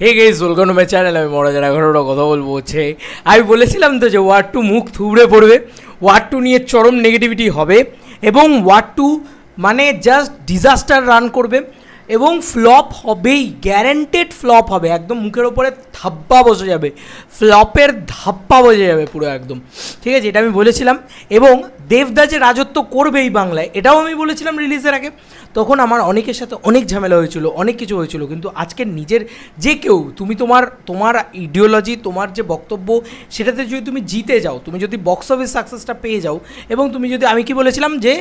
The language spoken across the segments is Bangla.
হে টু মাই চ্যানেল আমি যারা এগারোটা কথা বলব হচ্ছে। আমি বলেছিলাম তো যে ওয়ার টু মুখ থুবড়ে পড়বে। ওয়ার টু নিয়ে চরম নেগেটিভিটি হবে। এবং ওয়ার টু মানে জাস্ট ডিজাস্টার রান করবে। এবং ফ্লপ হবেই গ্যারেন্টেড ফ্লপ হবে। একদম মুখের ওপরে ধাপ্পা বসে যাবে। ফ্লপের ধাপ্পা বসে যাবে পুরো একদম। ঠিক আছে, এটা আমি বলেছিলাম। এবং দেবদা যে রাজত্ব করবে এই বাংলায়, এটাও আমি বলেছিলাম রিলিজের আগে। তখন আমার অনেকের সাথে অনেক ঝামেলা হয়েছিল, অনেক কিছু হয়েছিল, কিন্তু আজকে নিজের যে কেউ, তুমি তোমার তোমার ইডিওলজি তোমার যে বক্তব্য, সেটাতে যদি তুমি জিতে যাও, তুমি যদি বক্স অফিস সাকসেসটা পেয়ে যাও, এবং তুমি যদি, আমি কি বলেছিলাম যে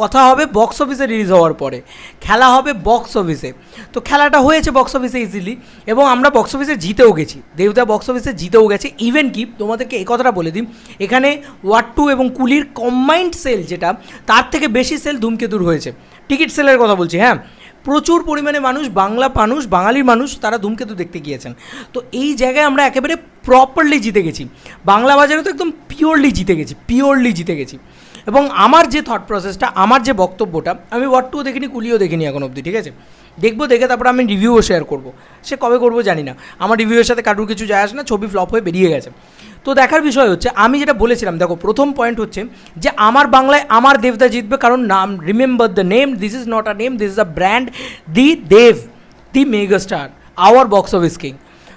কথা হবে বক্স অফিসে রিলিজ হওয়ার পরে। খেলা হবে বক্স অফিসে তো খেলাটা হয়েছে বক্স অফিসে ইজিলি এবং আমরা বক্স অফিসে জিতেও গেছি। দেবদা বক্স অফিসে জিতেও গেছে। ইভেন কি, তোমাদেরকে এই কথাটা বলে দিই, এখানে ওয়াট টু এবং কুলির কম্বাইন্ড সেল যেটা, তার থেকে বেশি সেল ধূমকেতুর হয়েছে। টিকিট সেলের কথা বলছি হ্যাঁ? প্রচুর পরিমাণে মানুষ, বাংলা মানুষ, বাঙালির মানুষ, তারা ধূমকেতু দেখতে গিয়েছেন। তো এই জায়গায় আমরা একেবারে প্রপারলি জিতে গেছি। বাংলা বাজারে তো একদম পিওরলি জিতে গেছি পিওরলি জিতে গেছি। এবং আমার যে থট প্রসেসটা আমার যে বক্তব্যটা, আমি ওয়ার্ড টুও দেখিনি, কুলিও দেখিনি এখন অবধি, ঠিক আছে? দেখব, দেখে তারপর আমি রিভিউও শেয়ার করব। সে কবে করব জানি না। আমার রিভিউয়ের সাথে কারুর কিছু যায় আসে না, ছবি ফ্লপ হয়ে বেরিয়ে গেছে। তো দেখার বিষয় হচ্ছে, আমি যেটা বলেছিলাম, দেখো, প্রথম পয়েন্ট হচ্ছে যে আমার বাংলায় আমার দেবদা জিতবে কারণ নাম remember the name this is not a name this is a brand the Dev the mega star our box office king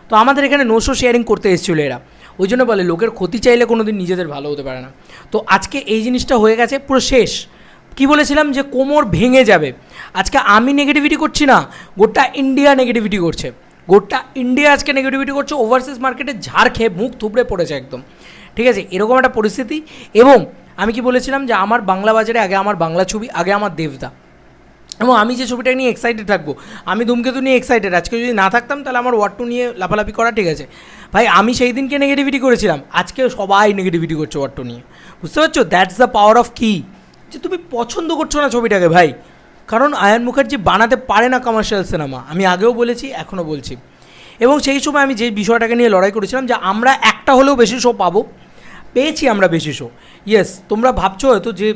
তো আমাদের এখানে নোশো শেয়ারিং করতে এসেছিল এরা। ওই জন্য বলে, লোকের ক্ষতি চাইলে কোনো দিন নিজেদের ভালো হতে পারে না। তো আজকে এই জিনিসটা হয়ে গেছে, পুরো শেষ। কি বলেছিলাম যে কোমর ভেঙে যাবে। আজকে আমি নেগেটিভিটি করছি না, গোটা ইন্ডিয়া নেগেটিভিটি করছে। গোটা ইন্ডিয়া আজকে নেগেটিভিটি করছে ওভারসিজ মার্কেটে ঝাড় খেয়ে মুখ থুবড়ে পড়েছে একদম। ঠিক আছে? এরকম একটা পরিস্থিতি। এবং আমি কি বলেছিলাম যে, আমার বাংলা বাজারে আগে আমার বাংলা ছবি, আগে আমার দেবদা। এবং আমি যে ছবিটা নিয়ে এক্সাইটেড থাকব, আমি ধূমকেতু নিয়ে এক্সাইটেড আজকে যদি না থাকতাম তাহলে আমার ওয়ার্ড টু নিয়ে লাফালাফি করা ঠিক আছে। ভাই, আমি সেই দিনকে নেগেটিভিটি করেছিলাম আজকে সবাই নেগেটিভিটি করছে ওয়ার্ড টু নিয়ে। বুঝতে পারছ? দ্যাটস দ্য পাওয়ার অফ কি যে তুমি পছন্দ করছ না ছবিটাকে ভাই। কারণ আয়ান মুখার্জি বানাতে পারে না কমার্শিয়াল সিনেমা আমি আগেও বলেছি, এখনও বলছি। এবং সেই সময় আমি যে বিষয়টাকে নিয়ে লড়াই করেছিলাম, যে আমরা একটা হলেও বেশি শো পাবো পেয়েছি আমরা বেশি শো ইয়েস তোমরা ভাবছ হয়তো যে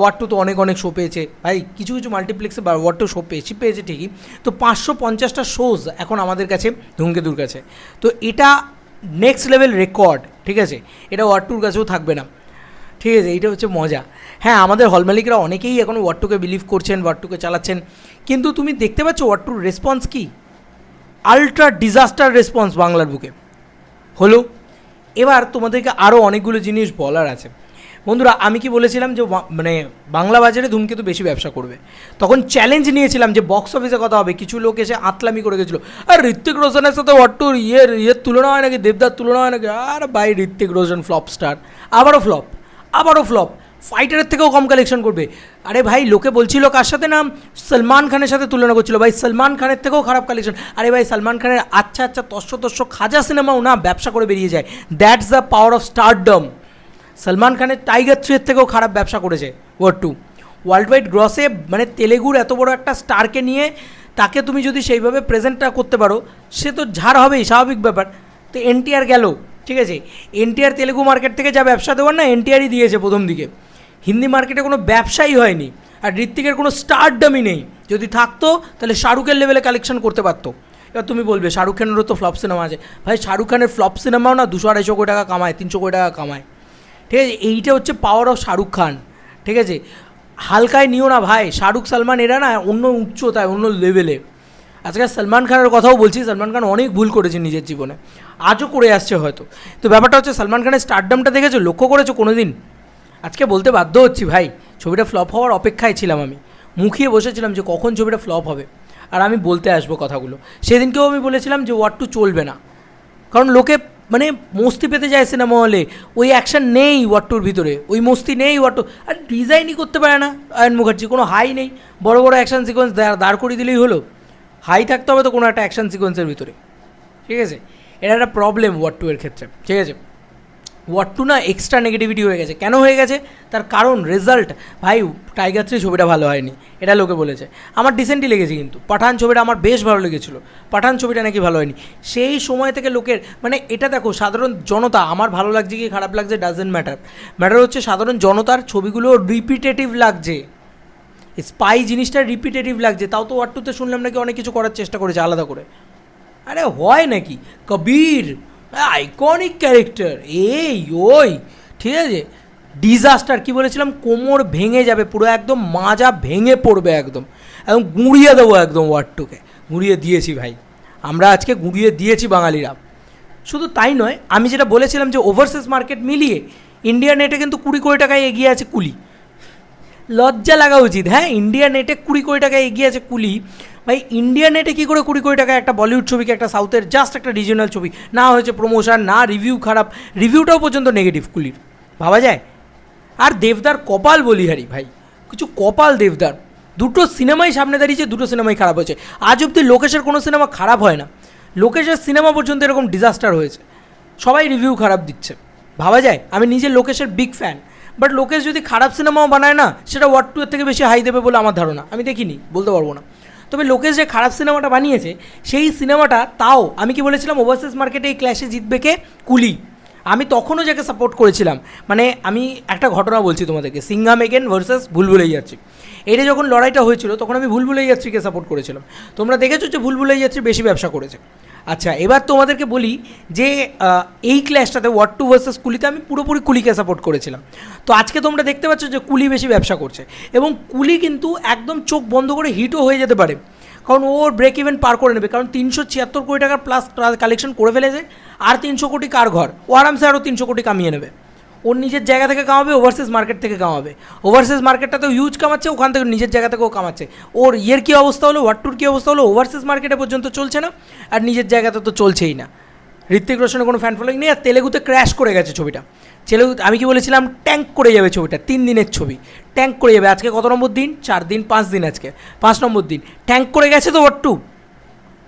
ওয়ার্ড টু তো অনেক অনেক শো পেয়েছে। ভাই, কিছু কিছু মাল্টিপ্লেক্সে ওয়ার্ড টু শো পেয়েছি, পেয়েছে ঠিকই। তো পাঁচশো পঞ্চাশটা শোজ এখন আমাদের কাছে ধূমকেতুর কাছে। তো এটা নেক্সট লেভেল রেকর্ড ঠিক আছে? এটা ওয়ার্ড টুর কাছেও থাকবে না। ঠিক আছে, এইটা হচ্ছে মজা। হ্যাঁ আমাদের হল মালিকরা অনেকেই এখন ওয়ার্ড টুকে বিলিভ করছেন ওয়ার্ড টুকে চালাচ্ছেন। কিন্তু তুমি দেখতে পাচ্ছ ওয়ার্ড টুর রেসপন্স কী? আলট্রা ডিজাস্টার রেসপন্স বাংলার বুকে। হলো? এবার তোমাদেরকে আরও অনেকগুলো জিনিস বলার আছে। বন্ধুরা, আমি কি বলেছিলাম যে মানে বাংলা বাজারে ধূমকেতু বেশি ব্যবসা করবে। তখন চ্যালেঞ্জ নিয়েছিলাম যে বক্স অফিসে কথা হবে। কিছু লোক এসে আতলামি করে গেছিল। আর ঋত্বিক রোশনের সাথে অট্টুর ইয়ের ইয়ের তুলনা হয় নাকি? দেবদার তুলনা হয় নাকি? আর বাই ঋত্বিক রোশন ফ্লপ স্টার আবারও ফ্লপ আবারও ফ্লপ ফাইটারের থেকেও কম কালেকশন করবে। আরে ভাই, লোকে বলছিল কার সাথে না সলমান খানের সাথে তুলনা করছিল। ভাই, সলমান খানের থেকেও খারাপ কালেকশন আরে ভাই, সলমান খানের আচ্ছা আচ্ছা তস্য তস্য খাজা সিনেমাও না ব্যবসা করে বেরিয়ে যায়। That's the power of stardom Salman খানের টাইগার থ্রির থেকেও খারাপ ব্যবসা করেছে ওয়ার্ড টু ওয়ার্ল্ড ওয়াইড গ্রসে মানে তেলেগুর এত বড় একটা স্টারকে নিয়ে তাকে তুমি যদি সেইভাবে প্রেজেন্টটা করতে পারো, সে তো ঝাড় হবেই, স্বাভাবিক ব্যাপার। তো এনটিআর গেল। ঠিক আছে? এনটিআর তেলেগু মার্কেট থেকে যা ব্যবসা দেওয়ার না এনটিআরই দিয়েছে প্রথম দিকে। হিন্দি মার্কেটে কোনো ব্যবসাই হয়নি। আর ঋত্বিকের কোনো স্টারডমই নেই। যদি থাকতো, তাহলে শাহরুখের লেভেলে কালেকশন করতে পারতো। এবার তুমি বলবে শাহরুখ খানেরও তো ফ্লপ সিনেমা আছে। ভাই শাহরুখ খানের ফ্লপ সিনেমাও না দুশো আড়াইশো কোটি টাকা কামায়, তিনশো কোটি টাকা কামায়। ঠিক আছে? এইটা হচ্ছে পাওয়ার অফ শাহরুখ খান। ঠিক আছে? হালকায় নিও না ভাই। শাহরুখ, সালমান এরা না অন্য উচ্চতায়, অন্য লেভেলে আজকে সলমান খানের কথাও বলছি, সলমান খান অনেক ভুল করেছে নিজের জীবনে। আজও করে আসছে হয়তো। তো ব্যাপারটা হচ্ছে, সলমান খানের স্টারডামটা দেখেছ? লক্ষ্য করেছ কোনো দিন আজকে বলতে বাধ্য হচ্ছি, ভাই, ছবিটা ফ্লপ হওয়ার অপেক্ষায় ছিলাম আমি। মুখিয়ে বসেছিলাম যে কখন ছবিটা ফ্লপ হবে। আর আমি বলতে আসব কথাগুলো। সেদিনকেও আমি বলেছিলাম যে ওয়ার্ড টু চলবে না। কারণ লোকে মানে মস্তি পেতে যায় সিনেমা হলে ওই অ্যাকশন নেই ওয়াট্টুর ভিতরে। ওই মস্তি নেই ওয়াট্টু আর ডিজাইনই করতে পারে না আয়ন মুখার্জি। কোনো হাই নেই। বড় বড় অ্যাকশন সিকোয়েন্স দাঁড় করিয়ে দিলেই হলো। হাই থাকতে হবে তো কোনো একটা অ্যাকশন সিকোয়েন্সের ভিতরে। ঠিক আছে? এটা একটা প্রবলেম ওয়াট টু এর ক্ষেত্রে। ঠিক আছে? ওয়াট টু না এক্সট্রা নেগেটিভিটি হয়ে গেছে। কেন হয়ে গেছে? তার কারণ রেজাল্ট ভাই টাইগার থ্রি ছবিটা ভালো হয়নি। এটা লোকে বলেছে। আমার ডিসেন্টই লেগেছে কিন্তু। পাঠান ছবিটা আমার বেশ ভালো লেগেছিলো। পাঠান ছবিটা নাকি ভালো হয়নি। সেই সময় থেকে লোকের মানে এটা দেখো, সাধারণ জনতা, আমার ভালো লাগছে কি, খারাপ লাগছে ডাজেন্ট ম্যাটার ম্যাটার হচ্ছে সাধারণ জনতার ছবিগুলো রিপিটেটিভ লাগছে। স্পাই জিনিসটা রিপিটেটিভ লাগছে, তাও তো ওয়াট টুতে শুনলাম নাকি অনেক কিছু করার চেষ্টা করেছে আলাদা করে। আরে হয় নাকি? কবির আইকনিক ক্যারেক্টার এই, ওই, ঠিক আছে? ডিজাস্টার কি বলেছিলাম? কোমর ভেঙে যাবে, পুরো একদম মাজা ভেঙে পড়বে একদম। একদম গুঁড়িয়ে দেবো একদম ওয়ার ওয়ার্ডটুকে গুঁড়িয়ে দিয়েছি ভাই। আমরা আজকে গুঁড়িয়ে দিয়েছি বাঙালিরা। শুধু তাই নয়, আমি যেটা বলেছিলাম যে ওভারসিজ মার্কেট মিলিয়ে ইন্ডিয়া নেটে কিন্তু কুড়ি কোটি টাকায় এগিয়ে আছে কুলি। লজ্জা লাগা উচিত। হ্যাঁ ইন্ডিয়া নেটে কুড়ি কোটি টাকায় এগিয়ে আছে কুলি। ভাই ইন্ডিয়া নেটে কী করে কুড়ি কোটি টাকায় একটা বলিউড ছবিকে, একটা সাউথের জাস্ট একটা রিজিওনাল ছবি, না হয়েছে প্রমোশন না রিভিউ খারাপ রিভিউটাও পর্যন্ত নেগেটিভ কুলির। ভাবা যায়? আর দেবদার কপাল বলিহারি, ভাই। কিছু কপাল দেবদার। দুটো সিনেমাই সামনে দাঁড়িয়েছে, দুটো সিনেমাই খারাপ হয়েছে। আজ অব্দি লোকেশের কোনো সিনেমা খারাপ হয় না। লোকেশের সিনেমা পর্যন্ত এরকম ডিজাস্টার হয়েছে। সবাই রিভিউ খারাপ দিচ্ছে। ভাবা যায়? আমি নিজে লোকেশের বিগ ফ্যান বাট লোকেশ যদি খারাপ সিনেমাও বানায় না, সেটা ওয়ার্ড টু এর থেকে বেশি হাই দেবে বলে আমার ধারণা। আমি দেখিনি, বলতে পারব না। তবে লোকেশ যে খারাপ সিনেমাটা বানিয়েছে, সেই সিনেমাটা তাও, আমি কি বলেছিলাম ওভারসিজ মার্কেটে এই ক্ল্যাশে জিতবে কে? কুলি। আমি তখনও যাকে সাপোর্ট করেছিলাম মানে আমি একটা ঘটনা বলছি তোমাদেরকে সিঙ্গাম এগেন ভার্সেস ভুলভুলাই যাচ্ছি এটা যখন লড়াইটা হয়েছিল, তখন আমি ভুল ভুলভুলাই যাত্রীকে সাপোর্ট করেছিলাম। তোমরা দেখেছ যে ভুল ভুলভুলাই যাত্রী বেশি ব্যবসা করেছে। আচ্ছা এবার তোমাদেরকে বলি যে এই ক্লাসটাতে ওয়ার্ড টু ভার্সেস কুলিতে আমি পুরোপুরি কুলিকে সাপোর্ট করেছিলাম। তো আজকে তোমরা দেখতে পাচ্ছ যে কুলি বেশি ব্যবসা করছে এবং কুলি কিন্তু একদম চোখ বন্ধ করে হিটও হয়ে যেতে পারে। কারণ ওর ব্রেক ইভেন পার করে নেবে, কারণ তিনশো ছিয়াত্তর কোটি টাকার প্লাস কালেকশন করে ফেলেছে, আর তিনশো কোটি কার ঘর? ও আরামসে আরও তিনশো কোটি কামিয়ে নেবে। ওর নিজের জায়গা থেকে কামাবে ওভারসিজ মার্কেট থেকে কামাবে। ওভারসিজ মার্কেটটা তো ইউজ কামাচ্ছে, ওখান থেকে নিজের জায়গা থেকেও কামাচ্ছে। ওর ইয়ের কী অবস্থা হলো টুর কী অবস্থা হলো ওভারসিজ মার্কেটে পর্যন্ত চলছে না, আর নিজের জায়গাতে তো চলছেই না। ঋত্বিক রোশনের কোনো ফ্যান ফলোয়িং নেই, আর তেলেগুতে ক্র্যাশ করে গেছে ছবিটা। তেলেগু, আমি কি বলেছিলাম? ট্যাঙ্ক করে যাবে ছবিটা, তিন দিনের ছবি। ট্যাঙ্ক করে যাবে, আজকে কত নম্বর দিন? চার দিন, পাঁচ দিন আজকে। পাঁচ নম্বর দিন। ট্যাঙ্ক করে গেছে তো ওয়াট্টু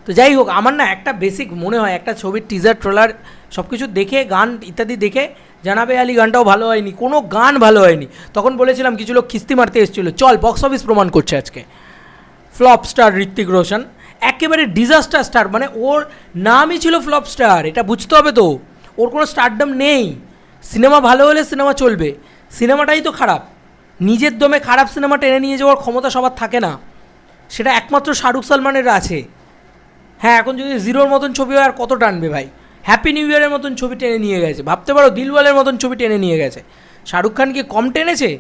তো যাই হোক, আমার না একটা বেসিক মনে হয়, একটা ছবির টিজার ট্রলার সব কিছু দেখে, গান ইত্যাদি দেখে জানাবে আলী, গানটাও ভালো হয়নি, কোনো গান ভালো হয়নি। তখন বলেছিলাম কিছু লোক কিস্তি মারতে এসেছিল। চল বক্স অফিস প্রমাণ করছে আজকে। ফ্লপ স্টার ঋত্বিক রোশন, একেবারে ডিজাস্টার স্টার মানে ওর নামই ছিল ফ্লপ স্টার এটা বুঝতে হবে তো। ওর কোনো স্টারডম নেই। সিনেমা ভালো হলে সিনেমা চলবে। সিনেমাটাই তো খারাপ। নিজের দমে খারাপ সিনেমা টেনে নিয়ে যাওয়ার ক্ষমতা সবার থাকে না। সেটা একমাত্র শাহরুখ সালমানের আছে। হ্যাঁ এখন যদি জিরোর মতন ছবি হয় আর কত টানবে ভাই? হ্যাপি নিউ ইয়ারের মতন ছবি টেনে নিয়ে গেছে। ভাবতে পারো দিলওয়ালের মতন ছবি টেনে নিয়ে গেছে। শাহরুখ খান কি কম টেনেছে?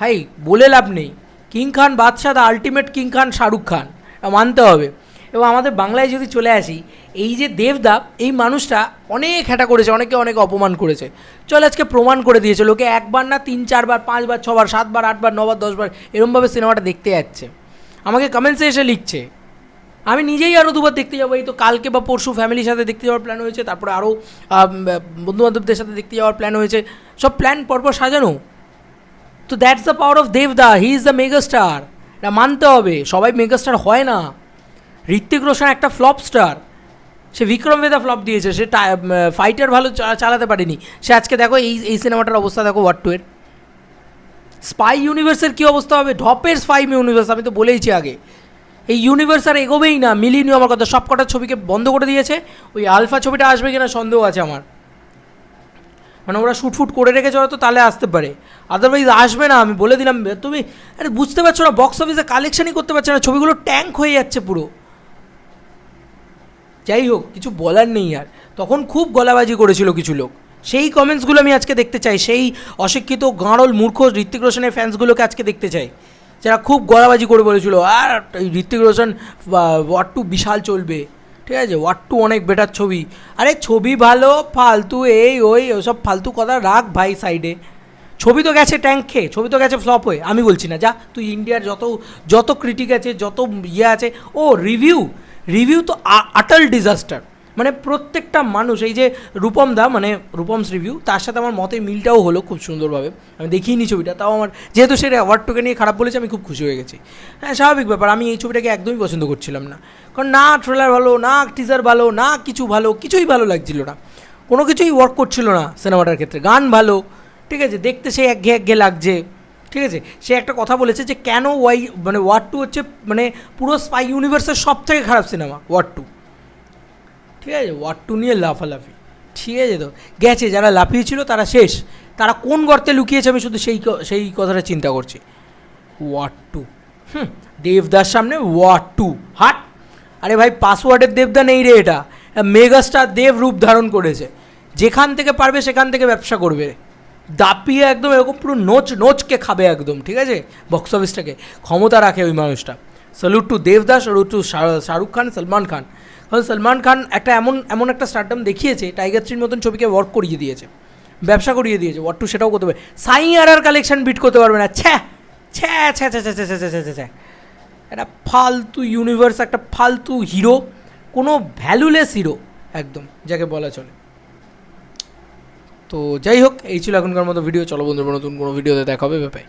ভাই, বলে লাভ নেই। কিং খান বাদশাহ the ultimate king Khan Shahrukh Khan. মানতে হবে। এবং আমাদের বাংলায় যদি চলে আসি, এই যে দেবদা, এই মানুষটা অনেক হ্যাটা করেছে, অনেকে অনেক অপমান করেছে। চল আজকে প্রমাণ করে দিয়েছে, লোকে একবার না তিন, চারবার, পাঁচবার, ছবার, সাতবার, আটবার, নবার, দশবার এরমভাবে সিনেমাটা দেখতে যাচ্ছে। আমাকে কমেন্টসে এসে লিখছে। আমি নিজেই আরও দুবার দেখতে যাব, এই তো কালকে বা পরশু ফ্যামিলির সাথে দেখতে যাওয়ার প্ল্যান হয়েছে, তারপরে আরও বন্ধুবান্ধবদের সাথে দেখতে যাওয়ার প্ল্যান হয়েছে। সব প্ল্যান পরপর সাজানো। তো দ্যাটস দ্য পাওয়ার অফ দেবদা হি ইজ দ্য মেগাস্টার এটা মানতে হবে, সবাই মেগাস্টার হয় না। ঋত্বিক রোশন একটা ফ্লপ স্টার সে বিক্রম বেদা ফ্লপ দিয়েছে, সে ফাইটার ভালো চালাতে পারেনি। সে আজকে দেখো এই এই সিনেমাটার অবস্থা, দেখো ওয়াট টু এর স্পাই ইউনিভার্সের কী অবস্থা হবে? ঢপের স্পাই ইউনিভার্স আমি তো বলেইছি আগে। এই ইউনিভার্স আর এগোবেই না। মিলিনি আমার কথা সব কটা ছবিকে বন্ধ করে দিয়েছে। ওই আলফা ছবিটা আসবে কিনা সন্দেহ আছে আমার। মানে ওরা শুটফুট করে রেখেছে ওরা তো তাহলে আসতে পারে। আদারওয়াইজ আসবে না, আমি বলে দিলাম। তুমি আরে বুঝতে পারছ না বক্স অফিসে কালেকশনই করতে পারছে না, ছবিগুলো ট্যাঙ্ক হয়ে যাচ্ছে পুরো। যাই হোক, কিছু বলার নেই আর। তখন খুব গলাবাজি করেছিল কিছু লোক। সেই কমেন্টসগুলো আমি আজকে দেখতে চাই। সেই অশিক্ষিত গাঁড়ল মূর্খ ঋত্বিক রোশনের ফ্যান্সগুলোকে আজকে দেখতে চাই। যারা খুব গলাবাজি করে বলেছিল, আর ঋত্বিক রোশন ওয়াট টু বিশাল চলবে। ঠিক আছে? ওয়াট টু অনেক বেটার ছবি। আরে ছবি ভালো, ফালতু, এই, ওই, ওসব ফালতু কথা রাখ ভাই সাইডে ছবি তো গেছে ট্যাঙ্ক খেয়ে ছবি তো গেছে ফ্লপ হয়ে, আমি বলছি না, যা, তুই ইন্ডিয়ার যত যত ক্রিটিক আছে, যত ইয়ে আছে, ও রিভিউ রিভিউ তো আটাল ডিজাস্টার মানে প্রত্যেকটা মানুষ, এই যে রূপম দা মানে রূপমস রিভিউ তার সাথে আমার মতে মিলটাও হলো খুব সুন্দরভাবে। আমি দেখিনি ছবিটা, তাও আমার, যেহেতু সে অ্যাওয়ার্ডটাকে নিয়ে খারাপ বলেছে, আমি খুব খুশি হয়ে গেছি। হ্যাঁ স্বাভাবিক ব্যাপার, আমি এই ছবিটাকে একদমই পছন্দ করছিলাম না। কারণ না ট্রেলার ভালো, না টিজার ভালো, না কিছু ভালো, কিছুই ভালো লাগছিল না। কোনো কিছুই ওয়ার্ক করছিল না সিনেমাটার ক্ষেত্রে। গান ভালো, ঠিক আছে, দেখতে সে একঘে একঘে লাগছে, ঠিক আছে। সে একটা কথা বলেছে যে কেন ওয়াই মানে ওয়ার টু হচ্ছে মানে পুরো স্পাই ইউনিভার্সের সব থেকে খারাপ সিনেমা ওয়ার টু ঠিক আছে? টু নিয়ে লাফালাফি। ঠিক আছে তো? গেছে, যারা লাফিয়েছিল তারা শেষ। তারা কোন গর্তে লুকিয়েছে আমি শুধু সেই সেই কথাটা চিন্তা করছি। ওয়ার টু হুম, দেবদার সামনে ওয়ার টু হাট! আরে ভাই, পাসওয়ার্ডের দেবদা নেই রে এটা। মেগাস্টার দেব রূপ ধারণ করেছে। যেখান থেকে পারবে সেখান থেকে ব্যবসা করবে। দাপিয়ে একদম এরকম পুরো নোচ, নোচকে খাবে একদম, ঠিক আছে? বক্স অফিসটাকে ক্ষমতা রাখে ওই মানুষটা। Salute to Devdas salute to Shahrukh Khan, Salman Khan. Salman Khan একটা এমন এমন একটা স্টারডাম দেখিয়েছে টাইগার থ্রির মতন ছবিকে ওয়ার্ক করিয়ে দিয়েছে, ব্যবসা করিয়ে দিয়েছে ওয়াট টু সেটাও করতে পারবে সাই আর আর কালেকশন বিট করতে পারবে না, ছ্যা ছ্যা ছ্যা ছ্যা ছ্যা ছ্যা ছ্যা ছ্যা ছ্যা। ছ্যা একটা ফালতু ইউনিভার্স একটা ফালতু হিরো কোনো ভ্যালুলেস হিরো একদম, যাকে বলা চলে। তো যাই হোক, এই ছিল এখনকার মতো ভিডিও চলো বন্ধুরা, নতুন কোনো ভিডিওতে দেখা হবে ব্যাপারে